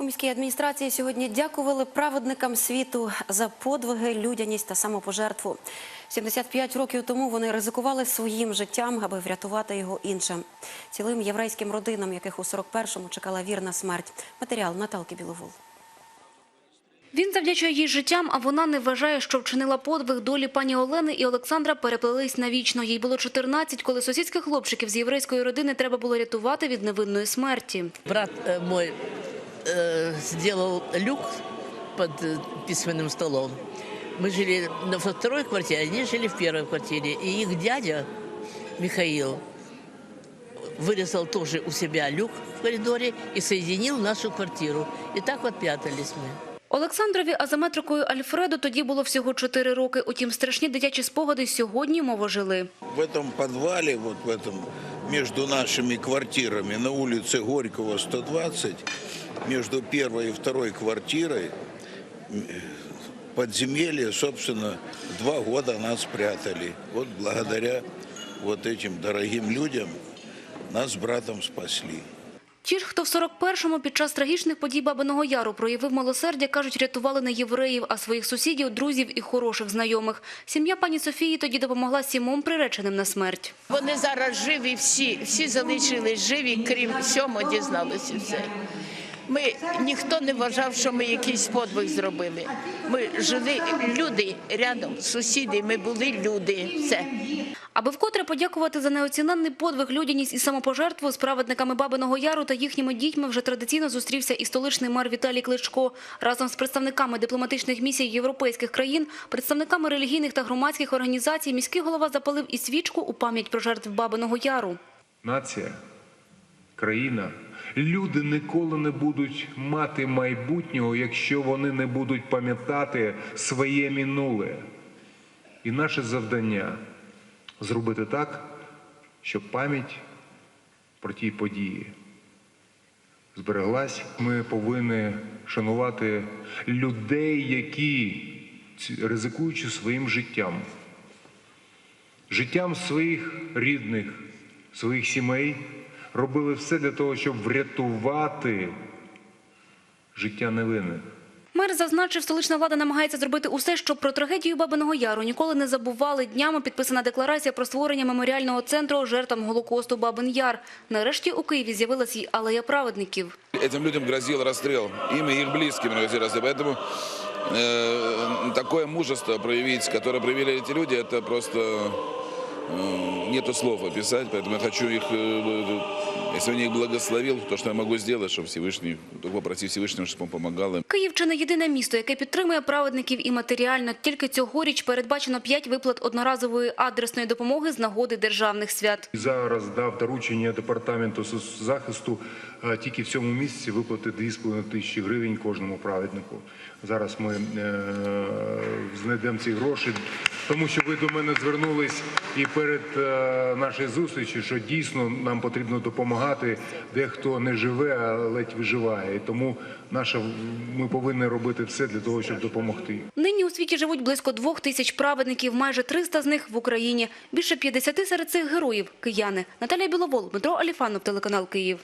У міській адміністрації сьогодні дякували праведникам світу за подвиги, людяність та самопожертву. 75 років тому вони ризикували своїм життям, аби врятувати його іншим. Цілим єврейським родинам, яких у 41-му чекала вірна смерть. Матеріал Наталки Біловол. Він завдячує їй життям, а вона не вважає, що вчинила подвиг. Долі пані Олени і Олександра переплелись навічно. Їй було 14, коли сусідських хлопчиків з єврейської родини треба було рятувати від невинної смерті. Брат э, мой э, сделал люк под э, письменным столом. Мы жили на во второй квартире, они жили в первой квартире. И их дядя Михаил вырезал тоже у себя люк в коридоре и соединил нашу квартиру. И так вот прятались мы. Олександрові, а за метрикою Альфреду тоді було всього 4 роки. Утім, страшні дитячі спогади сьогодні мов ожили. В этом подвале, вот в этом, между нашими квартирами на улице Горького, 120, между первой и второй квартирой, подземелье, собственно, два года нас спрятали. Вот благодаря вот этим дорогим людям нас с братом спасли. Ті ж, хто в 41-му під час трагічних подій Бабиного Яру проявив милосердя, кажуть, рятували не євреїв, а своїх сусідів, друзів і хороших знайомих. Сім'я пані Софії тоді допомогла сімом приреченим на смерть. Вони зараз живі всі, всі залишились живі, крім сьомо дізналися все. Ми ніхто не вважав, що ми якийсь подвиг зробили. Ми жили люди рядом, сусіди, ми були люди. Все. Аби вкотре подякувати за неоціненний подвиг, людяність і самопожертву з праведниками Бабиного Яру та їхніми дітьми вже традиційно зустрівся і столичний мер Віталій Кличко. Разом з представниками дипломатичних місій європейських країн, представниками релігійних та громадських організацій, міський голова запалив і свічку у пам'ять про жертв Бабиного Яру. нація, країна, люди ніколи не будуть мати майбутнього, якщо вони не будуть пам'ятати своє минуле. І наше завдання зробити так, щоб пам'ять про ті події збереглась. Ми повинні шанувати людей, які, ризикуючи своїм життям, життям своїх рідних, своїх сімей, робили все для того, щоб врятувати життя невинних. Мер зазначив, столична влада намагається зробити усе, щоб про трагедію Бабиного Яру ніколи не забували. Днями підписана декларація про створення меморіального центру жертвам Голокосту Бабин Яр. Нарешті у Києві з'явилась і алея праведників. Этим людям грозил расстрел. Им и их близким грозил расстрел. Поэтому э, такое мужество проявить, которое проявили эти люди, это просто э, нету слов описать. Поэтому я хочу их, э, если он их благословил, то, что я могу сделать, чтобы Всевышний, только попросить Всевышнего, чтобы он помогал им. Київ чи не єдине місто, яке підтримує праведників і матеріально. Тільки цьогоріч передбачено 5 виплат одноразової адресної допомоги з нагоди державних свят. І зараз дав доручення департаменту соцзахисту е, тільки в цьому місяці виплати 2,5 тисячі гривень кожному праведнику. Зараз ми е, знайдемо ці гроші, тому що ви до мене звернулись і перед е, нашою зустрічю, що дійсно нам потрібно допомагати. Дехто не живе, а ледь виживає. І тому наша ми повинні робити все для того, щоб допомогти. Нині у світі живуть близько двох тисяч праведників, майже 300 з них в Україні. Більше 50 серед цих героїв – кияни. Наталія Біловол, Дмитро Аліфанов, телеканал «Київ».